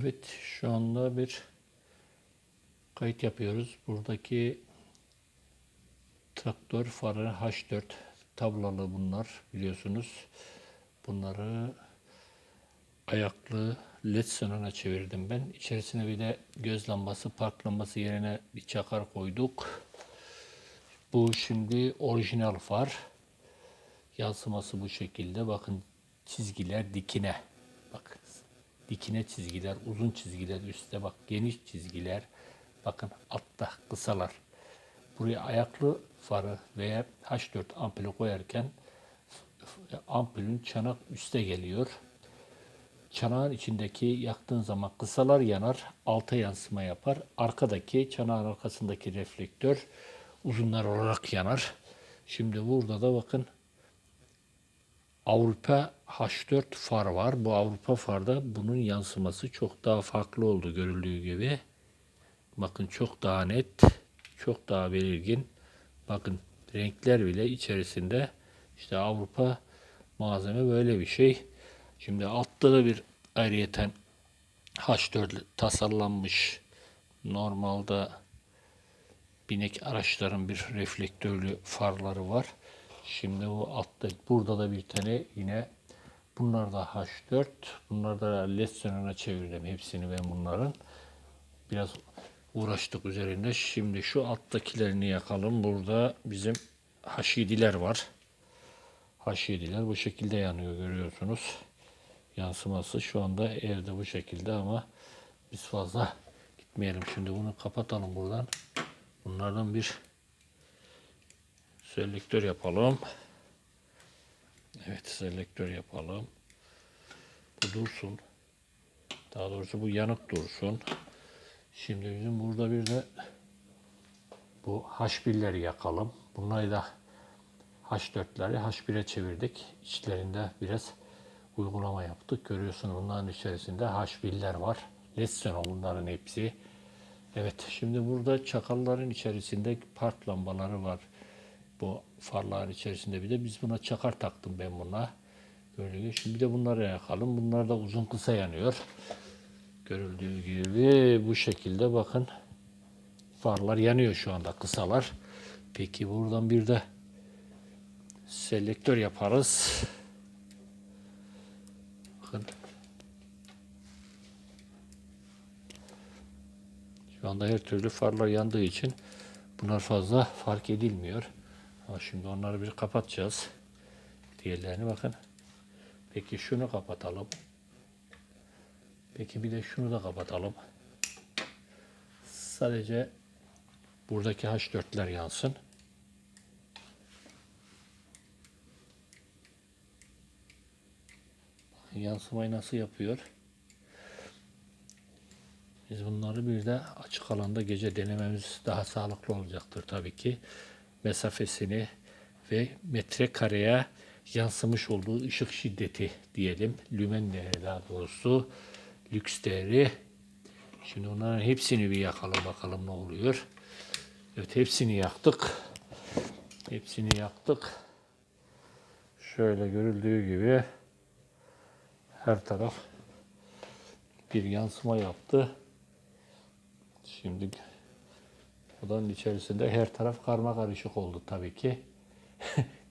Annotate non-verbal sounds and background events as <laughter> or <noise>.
Evet, şu anda bir kayıt yapıyoruz. Buradaki traktör farı H4 tablalı bunlar biliyorsunuz. Bunları ayaklı led sonuna çevirdim ben. İçerisine bir de göz lambası, park lambası yerine bir çakar koyduk. Bu şimdi orijinal far. Yansıması bu şekilde. Bakın çizgiler dikine. Bak dikine çizgiler, uzun çizgiler üstte bak geniş çizgiler. Bakın altta kısalar. Buraya ayaklı farı veya H4 ampulü koyarken ampulün çanak üste geliyor. Çanağın içindeki yaktığın zaman kısalar yanar, alta yansıma yapar. Arkadaki çanağın arkasındaki reflektör uzunlar olarak yanar. Şimdi burada da bakın Avrupa H4 far var. Bu Avrupa farda bunun yansıması çok daha farklı oldu görüldüğü gibi. Bakın çok daha net, çok daha belirgin. Bakın renkler bile içerisinde işte Avrupa malzeme böyle bir şey. Şimdi altta da bir ayrıyeten H4 tasarlanmış normalde binek araçların bir reflektörlü farları var. Şimdi bu altta burada da bir tane yine bunlar da H4. Bunlar da led sonuna çevirdim hepsini ben bunların. Biraz uğraştık üzerinde. Şimdi şu alttakilerini yakalım. Burada bizim H7'ler var. H7'ler bu şekilde yanıyor görüyorsunuz. Yansıması şu anda evde bu şekilde ama biz fazla gitmeyelim. Şimdi bunu kapatalım buradan. Bunlardan bir selektör yapalım. Evet selektör yapalım. Bu dursun. Daha doğrusu bu yanık dursun. Şimdi bizim burada bir de bu H1'leri yakalım. Bunları da H4'leri H1'e çevirdik. İçlerinde biraz uygulama yaptık. Görüyorsunuz bunların içerisinde H1'ler var. Lesson bunların hepsi. Evet şimdi burada çakalların içerisinde park lambaları var. Bu farların içerisinde bir de biz buna çakar taktım ben buna. Böyle şimdi de bunları yakalım. Bunlar da uzun kısa yanıyor. Görüldüğü gibi bu şekilde bakın farlar yanıyor şu anda kısalar. Peki buradan bir de selektör yaparız. Bakın. Şu anda her türlü farlar yandığı için bunlar fazla fark edilmiyor. Şimdi onları bir kapatacağız. Diğerlerini bakın. Peki şunu kapatalım. Peki bir de şunu da kapatalım. Sadece buradaki H4'ler yansın. Yansımayı nasıl yapıyor? Biz bunları bir de açık alanda gece denememiz daha sağlıklı olacaktır tabii ki. Mesafesini ve metrekareye yansımış olduğu ışık şiddeti diyelim. Lümen değeri daha doğrusu. Lüks değeri. Şimdi onların hepsini bir yakalım bakalım ne oluyor. Evet hepsini yaktık. Hepsini yaktık. Şöyle görüldüğü gibi her taraf bir yansıma yaptı. Şimdi Odanın içerisinde her taraf karma karışık oldu tabii ki. <laughs>